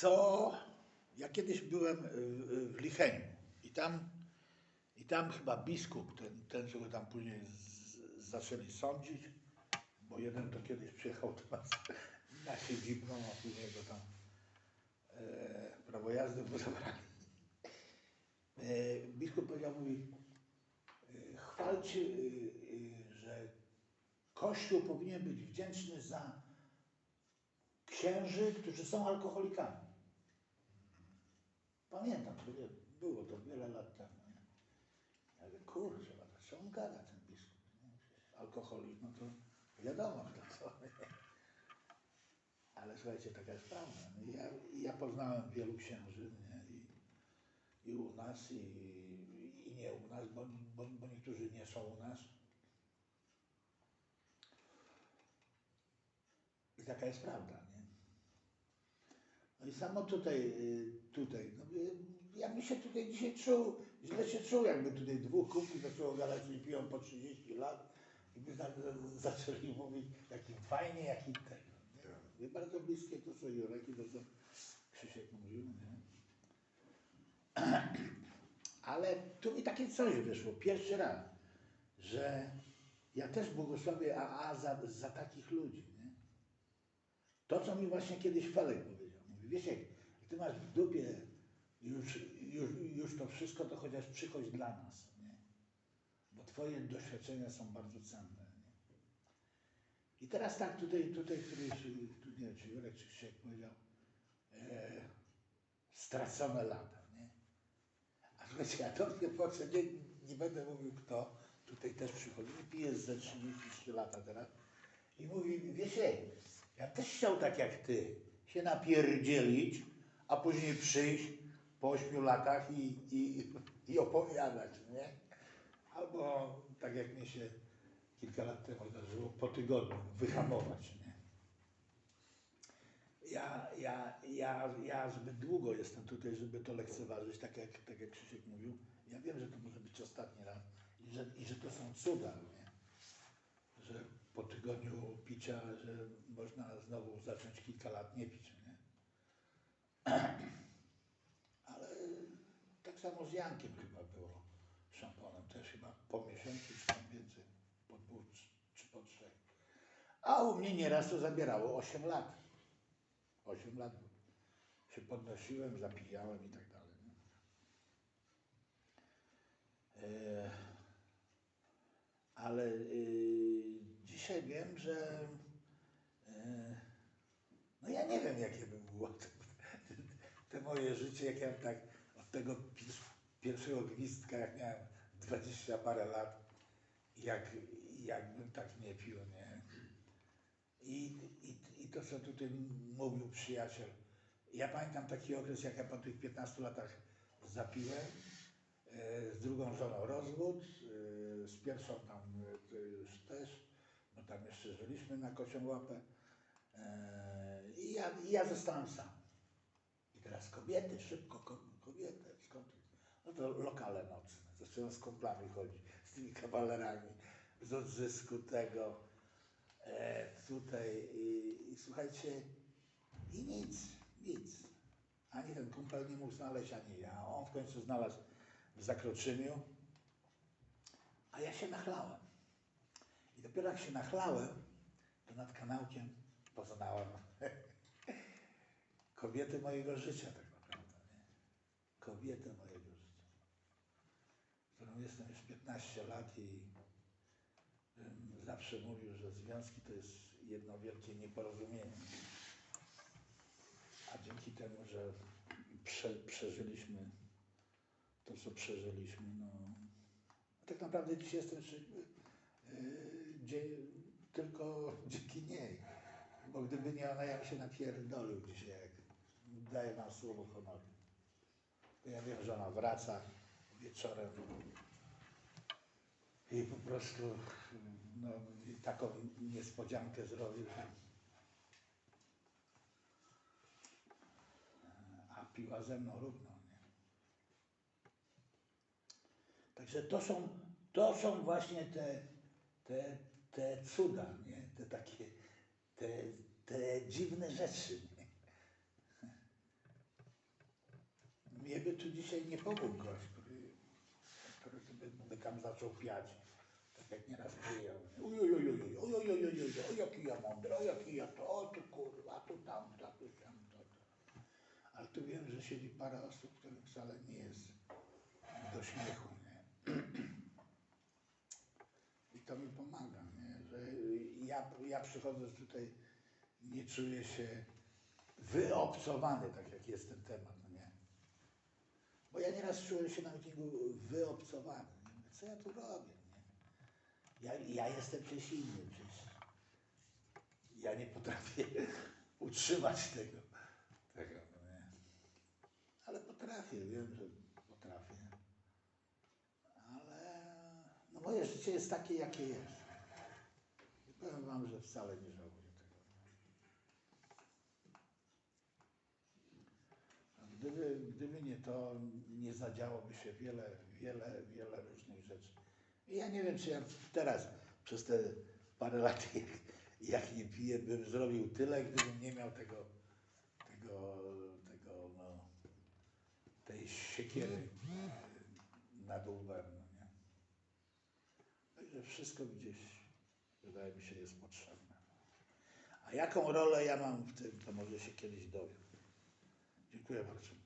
co ja kiedyś byłem w, w Licheniu i tam, i tam chyba biskup, ten, ten co go tam później z, zaczęli sądzić, bo jeden to kiedyś przyjechał do nas na siedzibną, a później go tam e, prawo jazdy mu zabrali. E, biskup powiedział, mówi, e, chwalcie, e, e, że Kościół powinien być wdzięczny za księży, którzy są alkoholikami. Pamiętam, było to wiele lat temu. Nie? Mówię, kurczę, ale co on gada ten biskup? Nie? Alkoholik, no to wiadomo, to nie? Ale słuchajcie, taka jest prawda. Ja, ja poznałem wielu księży nie? I, i u nas, i, i nie u nas, bo, bo, bo niektórzy nie są u nas. I taka jest prawda, nie? No i samo tutaj, y, tutaj, no y, ja bym się tutaj dzisiaj czuł, źle się czuł, jakby tutaj dwóch kumpli zaczęło gadać, że piją po 30 lat i by za, za, zaczęli mówić, jakim fajnie, jaki tego. Nie? I bardzo bliskie to co Jurek i to co Krzysiek mówił, nie? Ale tu mi takie coś wyszło, pierwszy raz, że ja też błogosławię AA za, za takich ludzi, nie? To, co mi właśnie kiedyś Felek powiedział. Wiesz, jak ty masz w dupie już, już, już to wszystko, to chociaż przychodź dla nas, nie? Bo twoje doświadczenia są bardzo cenne, nie? I teraz tak, tutaj, tutaj któryś, tu nie wiem, czy Jurek, czy Krzysiek powiedział, e, stracone lata, nie? A słuchajcie, ja to nie potrzeb, nie, nie będę mówił kto, tutaj też przychodzi, pije ze 33 lata teraz i mówi, wiecie, ja też chciał tak jak ty, się napierdzielić, a później przyjść po 8 latach i, i, i opowiadać, nie? Albo tak jak mnie się kilka lat temu zdarzyło, po tygodniu wyhamować, nie? Ja, ja, ja, ja zbyt długo jestem tutaj, żeby to lekceważyć, tak jak, tak jak Krzysiek mówił. Ja wiem, że to może być ostatni raz i że, i że to są cuda, nie? że po tygodniu picia, że można znowu zacząć kilka lat nie pić, nie? Ale tak samo z Jankiem chyba było szamponem, też chyba po miesiącu czy tam więcej, po dwóch czy po trzech. A u mnie nieraz to zabierało 8 lat. 8 lat się podnosiłem, zapijałem i tak dalej. E, ale y, dzisiaj wiem, że y, no ja nie wiem, jakie by było te, te moje ja tak od tego pi- pierwszego gwizdka, jak miałem 20 parę lat, jak, jakbym tak nie pił, nie? I, i, I to, co tutaj mówił przyjaciel, ja pamiętam taki okres, jak ja po tych 15 latach zapiłem, e, z drugą żoną rozwód, e, z pierwszą tam e, już też, no tam jeszcze żyliśmy na kocią łapę. I ja, i ja zostałem sam. Teraz kobiety, szybko ko- kobiety, skąd? No to lokale nocne, zacząłem z kumplami chodzić, z tymi kawalerami, z odzysku tego, e, tutaj i, i słuchajcie, i nic, nic. Ani ten kumpel nie mógł znaleźć, ani ja. On w końcu znalazł w zakroczymiu, a ja się nachlałem. I dopiero jak się nachlałem, to nad kanałkiem poznałem kobietę mojego życia tak naprawdę. Nie? Kobietę mojego życia. Którą jestem już 15 lat i zawsze mówił, że związki to jest jedno wielkie nieporozumienie. A dzięki temu, że prze, przeżyliśmy to, co przeżyliśmy, no tak naprawdę dzisiaj jestem yy, tylko dzięki niej. Bo gdyby nie ona, ja bym się napierdolił dzisiaj, jak daję wam słowo honoru. Ja wiem, że ona wraca wieczorem i po prostu no, taką niespodziankę zrobił, a piła ze mną równo. Nie? Także to są, to są właśnie te, te, te cuda, nie? te takie, te, te dziwne rzeczy. Nie? dzisiaj nie pomógł gość, który by tam zaczął piać. Tak jak nieraz przyjął. Ujujujujuj, ujujujujuj, o jaki ja mądry, o jaki ja to, o tu kurwa, tu tam, tu tam, to, to. Ale tu wiem, że siedzi parę osób, którym wcale nie jest do śmiechu, nie? I to mi pomaga, nie? Że ja, ja przychodzę tutaj, nie czuję się wyobcowany, tak jak jest ten temat. Bo ja nieraz czułem się na mitingu wyobcowany. Nie? Mówię, Co ja tu robię, nie? Ja, ja jestem przecież inny, przecież ja nie potrafię utrzymać tego, tego nie? Ale potrafię, wiem, że potrafię. Ale no moje życie jest takie, jakie jest. I powiem wam, że wcale nie żałuję tego. A Gdyby, nie to, nie zadziałoby się wiele, wiele, wiele różnych rzeczy. Ja nie wiem, czy ja teraz przez te parę lat, jak, jak nie piję, bym zrobił tyle, gdybym nie miał tego, tego, tego, no, tej siekiery nad łbem, no nie? Także wszystko gdzieś, wydaje mi się, jest potrzebne. A jaką rolę ja mam w tym, to może się kiedyś dowiem. Dziękuję bardzo.